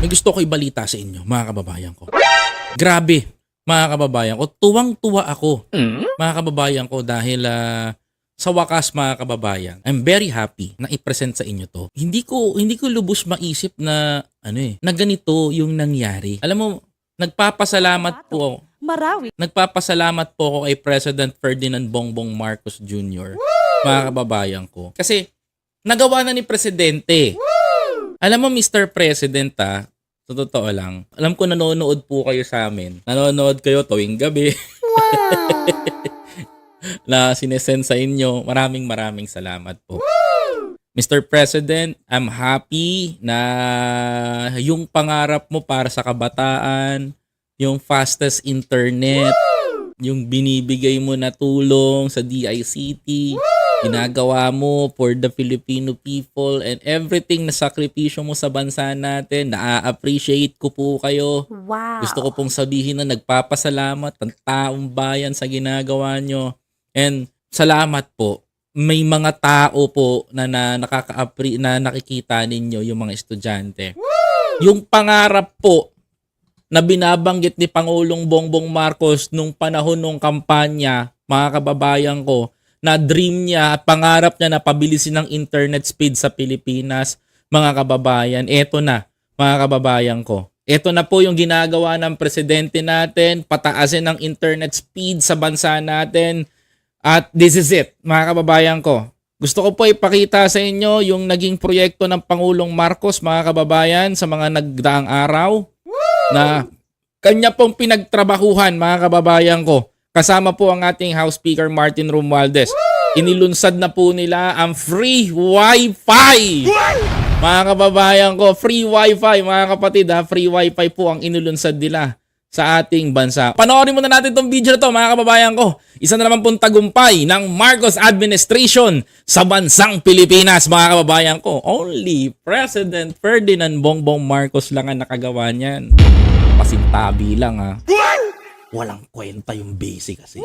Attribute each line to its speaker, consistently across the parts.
Speaker 1: may gusto ko ibalita sa inyo, mga kababayan ko. Grabe, mga kababayan ko. Tuwang-tuwa ako, mga kababayan ko, dahil ah, sa wakas, mga kababayan, I'm very happy na i-present sa inyo to. Hindi ko, hindi ko lubos maisip na, ano eh, na ganito yung nangyari. Alam mo, nagpapasalamat po ako.
Speaker 2: Marawi.
Speaker 1: Nagpapasalamat po ako kay President Ferdinand Bongbong Marcos Jr. Mga kababayan ko. Kasi nagawa na ni Presidente. Alam mo Mr. President ah, sa totoo lang, alam ko nanonood po kayo sa amin. Nanonood kayo tuwing gabi na sinesend sa inyo. Maraming maraming salamat po. Mr. President, I'm happy na yung pangarap mo para sa kabataan, yung fastest internet, yung binibigay mo na tulong sa DICT, ginagawa mo for the Filipino people and everything na sakripisyo mo sa bansa natin, na-appreciate ko po kayo.
Speaker 2: Wow.
Speaker 1: Gusto ko pong sabihin na nagpapasalamat ang taong bayan sa ginagawa nyo. And salamat po. May mga tao po na, na nakaka na nakikita ninyo yung mga estudyante. Yung pangarap po na binabanggit ni Pangulong Bongbong Marcos nung panahon ng kampanya, mga kababayan ko, na dream niya at pangarap niya na pabilisin ng internet speed sa Pilipinas, mga kababayan, eto na, mga kababayan ko. Ito na po yung ginagawa ng presidente natin, pataasin ng internet speed sa bansa natin. At this is it, mga kababayan ko. Gusto ko po ipakita sa inyo yung naging proyekto ng Pangulong Marcos, mga kababayan, sa mga nagdaang araw na kanya pong pinagtrabahuhan, mga kababayan ko. Kasama po ang ating House Speaker Martin Romualdez. Inilunsad na po nila ang free Wi-Fi. Mga kababayan ko, free Wi-Fi, mga kapatid ha, free Wi-Fi po ang inilunsad nila sa ating bansa. Panoorin muna natin tong video na to, mga kababayan ko. Isa na naman pong tagumpay ng Marcos administration sa bansang Pilipinas, mga kababayan ko. Only President Ferdinand Bongbong Marcos lang ang nakagawa niyan. Pasintabi lang ha. Walang kwenta yung basic kasi.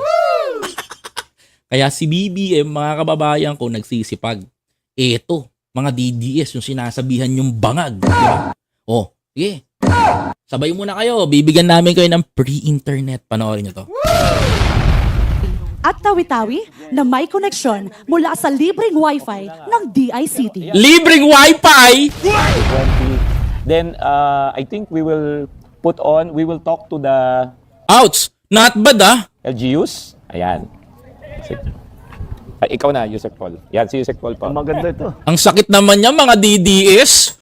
Speaker 1: Kaya si BBM, mga kababayan ko, nagsisipag. Eto, mga DDS, yung sinasabihan yung bangag. Oh, sige. Sabay muna kayo. Bibigyan namin kayo ng pre-internet. Panoorin nyo to.
Speaker 2: At tawi-tawi na may koneksyon mula sa libreng wifi ng DICT.
Speaker 1: Libreng wifi!
Speaker 3: 20. Then uh, I think we will put on, we will talk to the
Speaker 1: Ouch! Not bad ah.
Speaker 3: LGUs. Ayan. Si- Ay, ikaw na, Yusek Paul. Yan, si Yusek Paul po.
Speaker 4: Maganda ito.
Speaker 1: Ang sakit naman niya mga DDS.